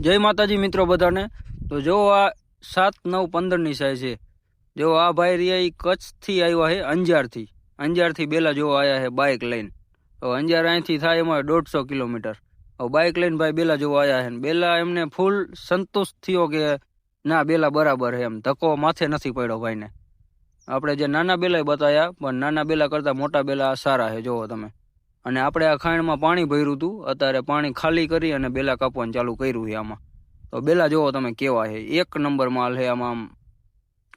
જય માતાજી મિત્રો બધાને. તો જો આ સાત, નવ, પંદરની સાઈઝ છે. જો આ ભાઈ રહ્યા એ કચ્છથી આવ્યા છે અંજારથી. અંજારથી બેલા જોવા આવ્યા છે બાઇક લઈને. તો અંજાર અહીંથી થાય એમાં દોઢસો કિલોમીટર. હવે બાઇક લઈને ભાઈ બેલા જોવા આવ્યા છે બેલા એમને ફૂલ સંતોષ થયો કે ના, બેલા બરાબર છે એમ. ધક્કો માથે નથી પડ્યો ભાઈને. આપણે જે નાના બેલાય બતાવ્યા પણ નાના બેલા કરતાં મોટા બેલા સારા છે જોવો તમે. અને આપણે આ ખાણમાં પાણી ભર્યું હતું અત્યારે પાણી ખાલી કરી અને બેલા કાપવાનું ચાલુ કર્યું છે આમાં. તો બેલા જોવો તમે કેવા છે. એક નંબર માલ છે આમાં આમ.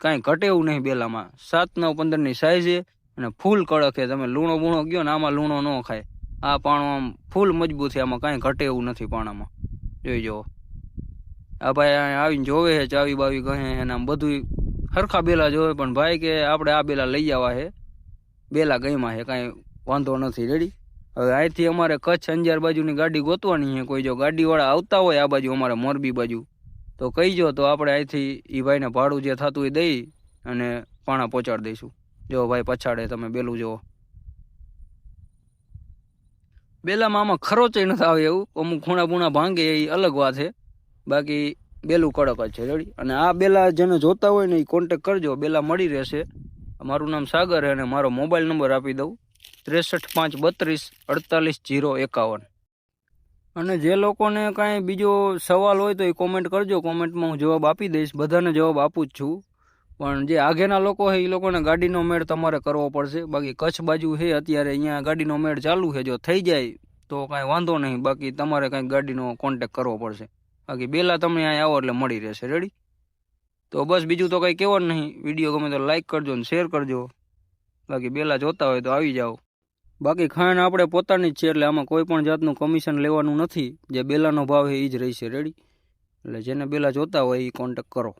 કાંઈ ઘટે એવું નહીં બેલામાં. સાત, નવ, પંદરની સાઈઝ છે અને ફૂલ કડક છે. તમે લૂણો બૂણો ગયો ને આમાં લૂણો ન ખાય. આ પાણું આમ ફૂલ મજબૂત છે. આમાં કાંઈ ઘટે એવું નથી પાણામાં. જોઈ જુઓ. આ ભાઈ અહીંયા આવીને જોવે છે ચાવી બાવી કહે અને આમ બધું સરખા બેલા જોવે. પણ ભાઈ કે આપણે આ બેલા લઈ આવવા છે. બેલા ગઈમાં છે. કાંઈ વાંધો નથી. રેડી હવે અહીંથી અમારે કચ્છ અંજાર બાજુની ગાડી ગોતવાની છે. કોઈ જો ગાડીવાળા આવતા હોય આ બાજુ, અમારે મોરબી બાજુ. તો કહીજો, તો આપણે અહીંથી એ ભાઈને ભાડું જે થતું હોય દઈ અને પાણા પહોંચાડી દઈશું. જો ભાઈ પછાડે, તમે બેલું જુઓ. બેલામાં આમાં ખરોચે નથી આવે એવું. અમુક ખૂણા બૂણા ભાંગે એ અલગ વાત છે. બાકી બેલું કડક જ છે, રેડી. અને આ બેલા જેને જોતા હોય ને એ કોન્ટેક કરજો. બેલા મળી રહેશે. મારું નામ સાગર અને મારો મોબાઈલ નંબર આપી દઉં. ત્રેસઠ પાંચ બત્રીસ અડતાલીસ જીરો એકાવન. અને જે લોકોને કાંઈ બીજો સવાલ હોય તો એ કોમેન્ટ કરજો. કોમેન્ટમાં હું જવાબ આપી દઈશ. બધાને જવાબ આપું જ છું. પણ જે આગેના લોકો છે એ લોકોને ગાડીનો મેળ તમારે કરવો પડશે. બાકી કચ્છ બાજુ છે અત્યારે અહીંયા ગાડીનો મેળ ચાલુ છે. જો થઈ જાય તો કાંઈ વાંધો નહીં. બાકી તમારે કાંઈક ગાડીનો કોન્ટેક કરવો પડશે. બાકી બેલા તમે અહીંયા આવો એટલે મળી રહેશે. રેડી તો બસ બીજું તો કંઈ કહેવાનું નહીં. વીડિયો ગમે તો લાઇક કરજો ને શેર કરજો. બાકી બેલા જોતા હોય તો આવી જાઓ. બાકી ખાણ આપણે પોતાની જ છે, એટલે આમાં કોઈ પણ જાતનું કમિશન લેવાનું નથી. જે બેલાનો ભાવ છે એ જ રહેશે રેડી એટલે જેને બેલા જોતા હોય એ કોન્ટેક કરો.